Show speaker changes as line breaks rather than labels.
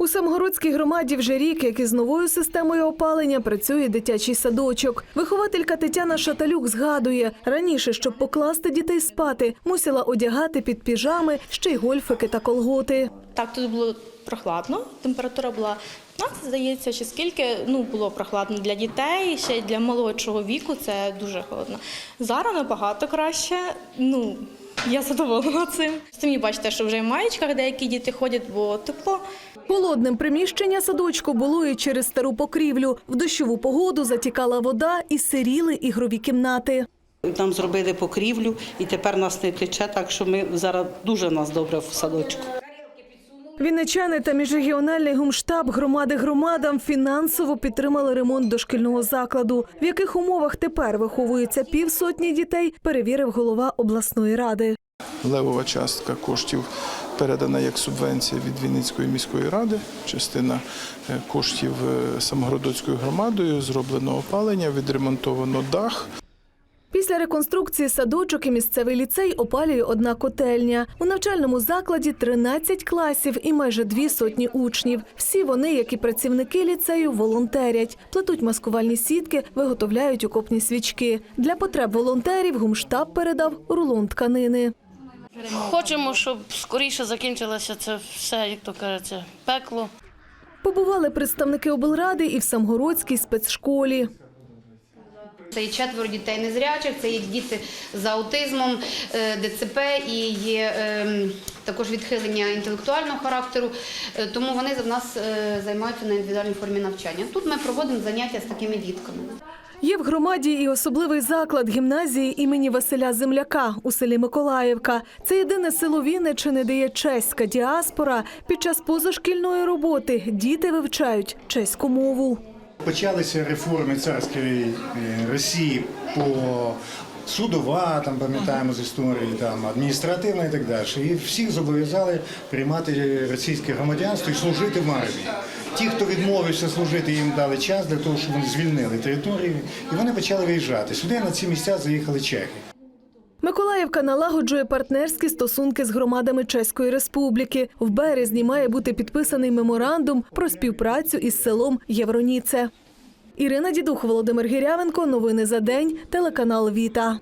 У Самгородській громаді вже рік, як із новою системою опалення, працює дитячий садочок. Вихователька Тетяна Шаталюк згадує, раніше, щоб покласти дітей спати, мусила одягати під піжами ще й гольфики та колготи.
Так, тут було прохладно. Температура була 15, здається, чи скільки. Ну, було прохладно для дітей, ще й для молодшого віку це дуже холодно. Зараз набагато краще. Ну, я задоволена цим. Самі бачите, що вже в маєчках деякі діти ходять, бо тепло.
Холодним приміщення садочку було і через стару покрівлю. В дощову погоду затікала вода і сиріли ігрові кімнати.
Нам зробили покрівлю і тепер нас не тече, так що ми зараз дуже нас добре в садочку.
Вінничани та міжрегіональний гумштаб громади громадам фінансово підтримали ремонт дошкільного закладу. В яких умовах тепер виховується півсотні дітей, перевірив голова обласної ради.
Левова частка коштів передана як субвенція від Вінницької міської ради. Частина е, коштів е, Самогородоцькою громадою зроблено опалення, відремонтовано дах.
Після реконструкції садочок і місцевий ліцей опалює одна котельня. У навчальному закладі 13 класів і майже дві сотні учнів. Всі вони, як і працівники ліцею, волонтерять, плетуть маскувальні сітки, виготовляють окопні свічки. Для потреб волонтерів гумштаб передав рулон тканини.
Хочемо, щоб скоріше закінчилося це все, як то кажеться, пекло.
Побували представники облради і в Самгородській спецшколі.
Це є четверо дітей незрячих, це є діти з аутизмом, е, ДЦП і є ем, також відхилення інтелектуального характеру. Е, Тому вони в нас е, займаються на індивідуальній формі навчання. Тут ми проводимо заняття з такими дітками.
Є в громаді і особливий заклад гімназії імені Василя Земляка у селі Миколаївка. Це єдине село Вінниччини, де є чеська діаспора. Під час позашкільної роботи діти вивчають чеську мову.
Почалися реформи царської е, Росії по судова, там пам'ятаємо з історії, там адміністративна і так далі. І всіх зобов'язали приймати російське громадянство і служити в армії. Ті, хто відмовився служити, їм дали час для того, щоб вони звільнили територію, і вони почали виїжджати. Сюди на ці місця заїхали чехи.
Миколаївка налагоджує партнерські стосунки з громадами Чеської Республіки. В березні має бути підписаний меморандум про співпрацю із селом Євроніце. Ірина Дідух, Володимир Гірявенко. Новини за день. Телеканал Віта.